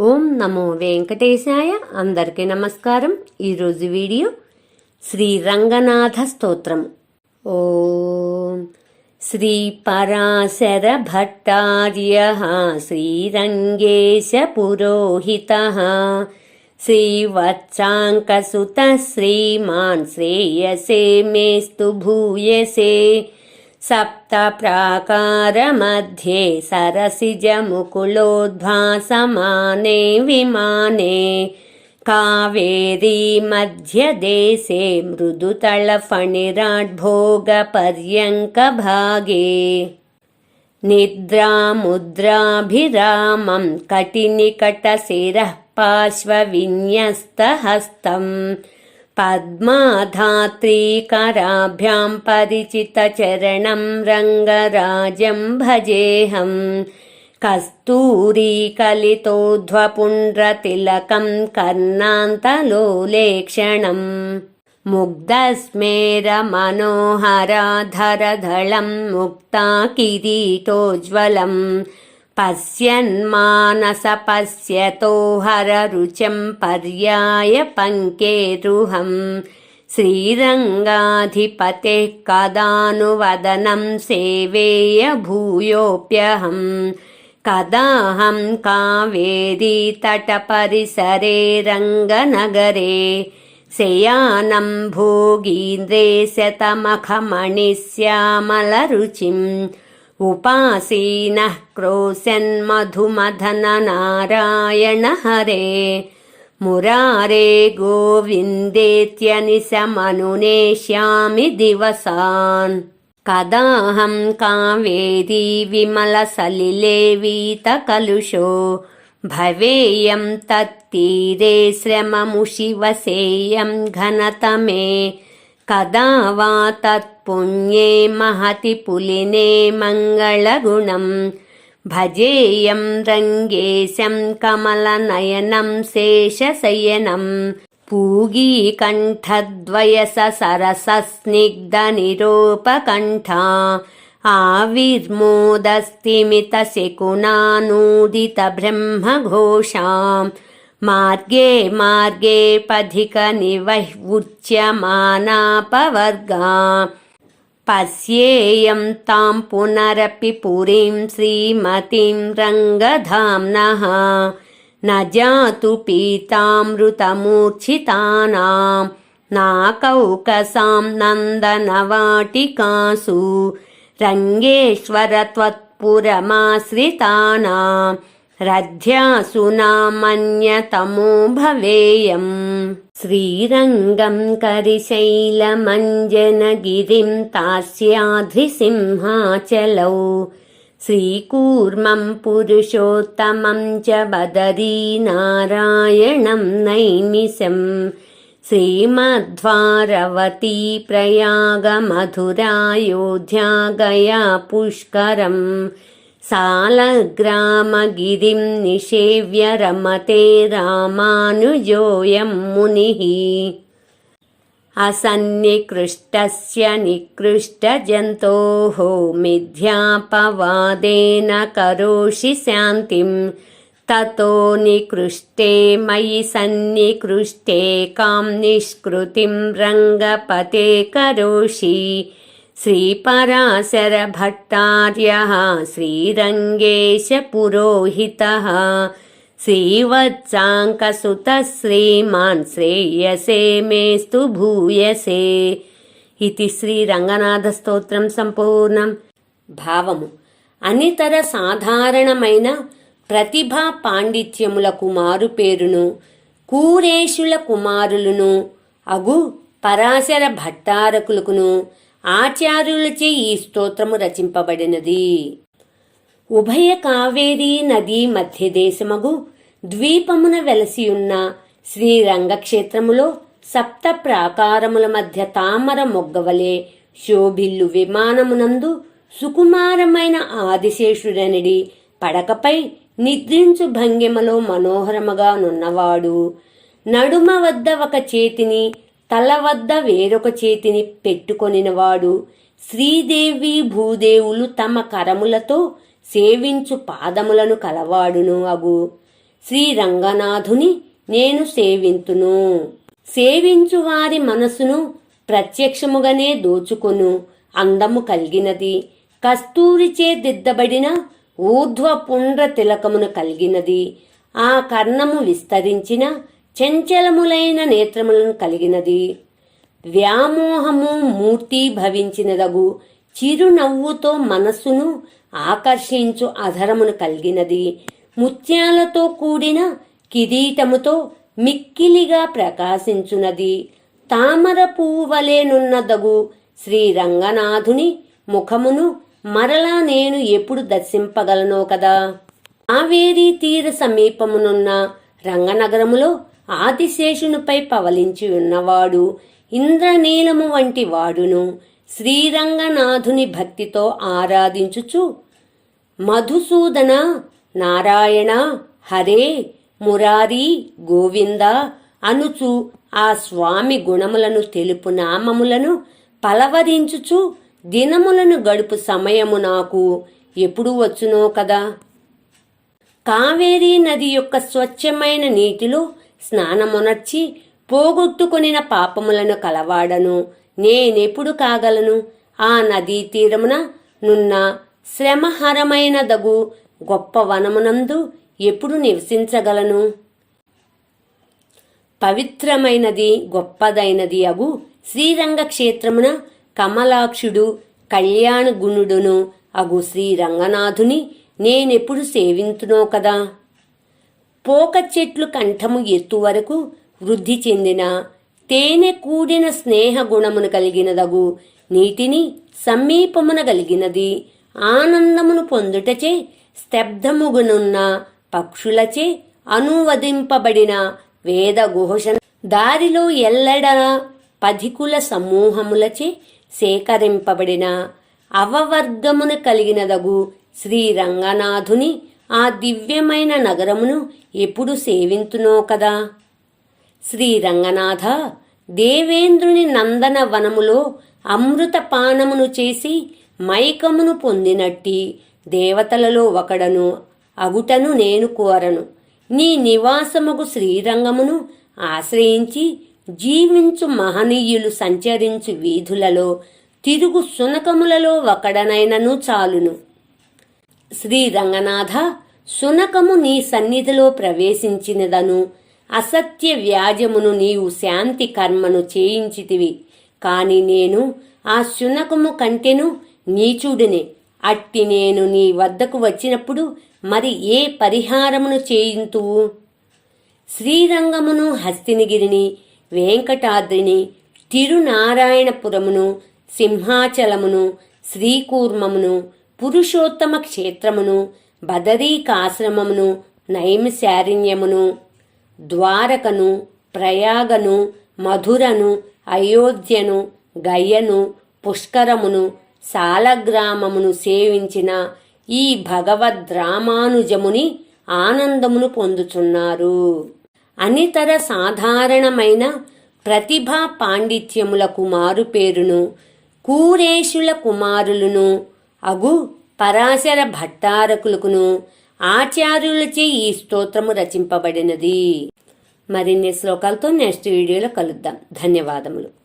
ఓం నమో వెంకటేశాయ. అందరికీ నమస్కారం. ఈరోజు వీడియో శ్రీ రంగనాథ స్తోత్రం. ఓం శ్రీ పరాశర భట్టార్య శ్రీరంగేశ పురోహిత శ్రీవత్సాంకసుత శ్రీమాన్ శ్రేయసే మేస్తు భూయసే. सप्तप्राकारमध्ये सरसिजमुकुलोद्भासमाने विमाने कावेरी मध्यदेशे मृदुतलफणिराड्भोगपर्यङ्कभागे निद्रामुद्राभिरामं कटिनिकटशिरः पार्श्वविन्यस्तहस्तम् पद्माधात्रीकराभ्यां परिचितचरणं रङ्गराजं भजेऽहं कस्तूरीकलितोध्वपुण्ड्रतिलकं कर्णान्तलोलेक्षणम्। मुग्धस्मेरमनोहराधरधलं मुक्ताकिरीटोज्ज्वलम् पश्यन्मानसपश्यतो हररुचं पर्याय पङ्केरुहम् श्रीरङ्गाधिपतेः कदानुवदनं सेवेय भूयोऽप्यहम् कदाहं कावेरीतटपरिसरे रङ्गनगरे शयानं भोगीन्द्रे शतमखमणिश्यामलरुचिम् उपासीनः क्रोशन्मधुमथननारायण हरे मुरारे गोविन्देत्यनिशमनुनेष्यामि दिवसान्। कदाहं कावेरी विमलसलिले वीतकलुषो। भवेयं तत्तीरे श्रममुषिवसेयं घनतमे कदा वा तत्पुण्ये महति पुलिने मङ्गलगुणम् भजेयं रङ्गेशं कमलनयनं शेषशयनम् पूगीकण्ठद्वयस सरसस्निग्धनिरोपकण्ठा आविर्मोदस्तिमितशकुनानूदितब्रह्मघोषाम् मार्गे मार्गे पथिकनिवह्वुच्यमानापवर्गा पश्येयं तां पुनरपि पुरीं श्रीमतीं रङ्गधाम्नः न जातु पीतामृतमूर्छितानां नाकौकसां नन्दनवाटिकासु रङ्गेश्वर रध्यासुनामन्यतमो भवेयम्। श्रीरङ्गम् करिशैलमञ्जनगिरिम् तास्याधिसिंहाचलौ। श्रीकूर्मम् पुरुषोत्तमम् च बदरीनारायणम् नैमिषम्। श्रीमध्वारवती प्रयागमधुरायोध्या गया पुष्करम्। सालग्रामगिरिं निषेव्य रमते रामानुजोऽयं मुनिः असन्निकृष्टस्य निकृष्टजन्तोः मिथ्यापवादेन करोषि शान्तिं ततो निकृष्टे मयि सन्निकृष्टे कां निष्कृतिं रङ्गपते करोषि श्रीपराशरभट्टार्यः श्रीरङ्गेशपुरोहितः श्रीवत्साङ्कसुतः श्रीमान् श्रेयसे मेस्तु భూయసే ఇది శ్రీ రంగనాథ స్తోత్రం సంపూర్ణం భావము అనితర సాధారణమైన ప్రతిభా పాండిత్యములకు మారుపేరును కూరేషుల కుమారులను అగు పరాశర భట్టారకులకును ఆచార్యులచే ఈ స్తోత్రము రచింపబడినది. ఉభయ కావేరీ నదీ మధ్య దేశమగు ద్వీపమున వెలసియున్న శ్రీరంగక్షేత్రములో సప్త ప్రాకారముల మధ్య తామర మొగ్గవలే శోభిల్లు విమానమునందు సుకుమారమైన ఆదిశేషుడనిడి పడకపై నిద్రించు భంగిమలో మనోహరముగా నున్నవాడు. నడుమ వద్ద ఒక చేతిని తల వద్ద వేరొక చేతిని పెట్టుకొనినవాడు శ్రీదేవి భూదేవులు తమ కరములతో సేవించు పాదములను కలవాడును అగు. శ్రీ రంగనాథుని నేను సేవింతును. సేవించు వారి మనసును ప్రత్యక్షముగానే దోచుకొను. అందము కలిగినది కస్తూరిచే దిద్దబడిన ఊర్ధ్వ పుండ్ర తిలకమును కలిగినది. ఆ కర్ణము విస్తరించిన చంచలములైన నేత్రములను కలిగినది. వ్యామోహము మూర్తి భవించినదగు చిరునవ్వుతో మనస్సును ఆకర్షించు అధరమును కలిగినది. ముత్యాలతో కూడిన కిరీటముతో మిక్కిలిగా ప్రకాశించునది. తామర పువ్వు వలెనున్నదగు శ్రీ రంగనాథుని ముఖమును మరలా నేను ఎప్పుడు దర్శింపగలనో కదా. కావేరీ తీర సమీపమునున్న రంగనగరములో ఆదిశేషునిపై పవలించి ఉన్నవాడు ఇంద్రనీలము వంటి వాడును. శ్రీరంగనాథుని భక్తితో ఆరాధించుచు మధుసూదన నారాయణ హరే మురారి గోవింద అనుచు ఆ స్వామి గుణములను తెలుపు నామములను పలవరించుచు దినములను గడుపు సమయము నాకు ఎప్పుడు వచ్చునో కదా? కావేరీ నది యొక్క స్వచ్ఛమైన నీటిలో స్నానమునర్చి పోగొట్టుకొనిన పాపములను కలవాడను. నేనెప్పుడు కాగలను? ఆ నదీ తీరమున నున్న శ్రమహరమైనదగు గొప్ప వనమునందు ఎప్పుడు నివసించగలను? పవిత్రమైనది గొప్పదైనది అగు శ్రీరంగ క్షేత్రమున కమలాక్షుడు కళ్యాణ గుణుడును అగు శ్రీరంగనాథుని నేనెప్పుడు సేవింతునో కదా? పోక చెట్లు కంఠము ఎత్తు వరకు వృద్ధి చెందిన తేనె కూడిన స్నేహ గుణమును కలిగినదగు నీటిని సమీపమున కలిగినది ఆనందమును పొందుటచే స్తబ్దముగునున్న పక్షులచే అనువదింపబడిన వేద ఘోషణ దారిలో ఎల్లడ పధికుల సమూహములచే సేకరింపబడిన అవవర్గమును కలిగినదగు శ్రీ రంగనాథుని ఆ దివ్యమైన నగరమును ఎప్పుడు సేవింతునో కదా? శ్రీ రంగనాథ దేవేంద్రుని నందన వనములో అమృత పానమును చేసి మైకమును పొందినట్టి దేవతలలో ఒకడను అగుటను నేను కోరను. నీ నివాసముకు శ్రీరంగమును ఆశ్రయించి జీవించు మహనీయులు సంచరించు వీధులలో తిరుగు సునకములలో ఒకడనైనను చాలును. శ్రీ రంగనాథ సునకము నీ సన్నిధిలో ప్రవేశించినదను. అసత్య వ్యాజమును నీవు శాంతి కర్మను చేయించితివి. కాని నేను ఆ శునకము కంటెను నీచుడినే. అట్టి నేను నీ వద్దకు వచ్చినప్పుడు మరి ఏ పరిహారమును చేయింతువు? శ్రీరంగమును హస్తినిగిరిని వెంకటాద్రిని తిరునారాయణపురమును సింహాచలమును శ్రీకూర్మమును పురుషోత్తమ క్షేత్రమును బదరీకాశ్రమమును నైమిశారణ్యమును ద్వారకను ప్రయాగను మధురను అయోధ్యను గయ్యను పుష్కరమును సాలగ్రామమును సేవించిన ఈ భగవద్రామానుజముని ఆనందమును పొందుచున్నారు. అనితర సాధారణమైన ప్రతిభా పాండిత్యములకు మారుపేరును కూరేషుల కుమారులను అగు పరాశర భట్టారకులకును ఆచార్యులచే ఈ స్తోత్రము రచింపబడినది. మరిన్ని శ్లోకాలతో నెక్స్ట్ వీడియోలో కలుద్దాం. ధన్యవాదములు.